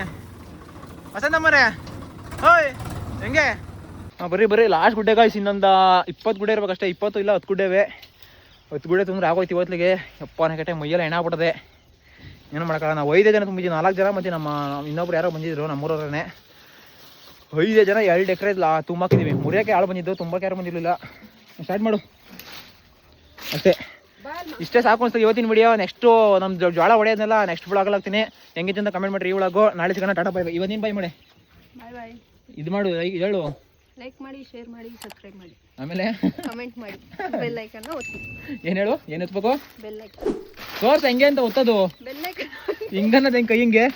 A: ವಸಂತಮ್ಮರೇ ಹೋಯ್ ಹೆಂಗೆ? ಹಾಂ ಬರೀ ಬರೀ ಲಾಸ್ಟ್ ಗುಡ್ಡೆ ಗಾಯ್ಸ್ ಇನ್ನೊಂದು ಇಪ್ಪತ್ತು ಗುಡ್ಡೆ ಇರ್ಬೇಕಷ್ಟೇ. ಇಪ್ಪತ್ತು ಇಲ್ಲ ಹತ್ತು ಗುಡ್ಡೆವೆ. ಹತ್ತು ಗುಡ್ಡೆ ತೊಂದರೆ ಆಗೋಯ್ತು ಇವತ್ತಿಗೆ ಯಪ್ಪ ಕಟ್ಟೆ ಮೈಯೆಲ್ಲ ಆಗ್ಬಿಟ್ಟದೆ. ಏನು ಮಾಡೋಕ್ಕಲ್ಲ ನಾವು ಐದೇ ಜನ ತುಂಬಿದ್ದೀವಿ ನಾಲ್ಕು ಜನ ಮತ್ತು ನಮ್ಮ ಇನ್ನೊಬ್ರು ಯಾರೋ ಬಂದಿದ್ರು ನಮ್ಮೂರವ್ರೇ ಐದೇ ಜನ ಎರಡು ಎಕರೆ ಲಾ ತುಂಬಾಕಿದ್ದೀವಿ ಮುರಿಯೋಕ್ಕೆ ಆಳು ಬಂದಿದ್ದು ತುಂಬಕ್ಕೆ ಯಾರು ಬಂದಿರಲಿಲ್ಲ. ಸ್ಟಾರ್ಟ್ ಮಾಡು. ಅಷ್ಟೇ. ಇಷ್ಟೇ ಸಾಕು ಅನ್ಸ್ತದೆ ಇವತ್ತಿನ ವಿಡಿಯೋ ನೆಕ್ಸ್ಟು ನಮ್ಮ ಜೋಳ ಹೊಡೆಯೋದನ್ನೆಲ್ಲ ನೆಕ್ಸ್ಟ್ ಬ್ಲಾಗ್ ಹಾಕ್ತೀನಿ. ಹೆಂಗಿತ್ತು ಅಂತ ಕಮೆಂಟ್ ಮಾಡಿರಿ ಈ ವ್ಲಾಗು ನಾಳೆ ಸಿಗೋಣ. ಟಾಟಾ ಬಾಯ್ ಇವತ್ತಿನ ಬಾಯ್ ಮಾಡಿ.
B: ಬಾಯ್ ಬಾಯ್
A: ಇದು ಮಾಡು ಹೇಳು.
B: ಲೈಕ್ ಮಾಡಿ ಶೇರ್ ಮಾಡಿ ಸಬ್ಸ್ಕ್ರೈಬ್ ಮಾಡಿ.
A: ಆಮೇಲೆ?
B: ಕಮೆಂಟ್ ಮಾಡಿ. ಬೆಲ್ ಐಕಾನ್ ಒತ್ತಿ.
A: ಏನ್ ಹೇಳು? ಏನ್ ಎತ್ಬೇಕು?
B: ಬೆಲ್ ಐಕನ್
A: ತೋರ್ಸ ಹೆಂಗೆ ಅಂತ ಒತ್ತದು.
B: ಬೆಲ್ ಐಕನ್
A: ಹಿಂಗನ್ನದ ಹೆಂಗ್ ಕೈ ಹಿಂಗೆ?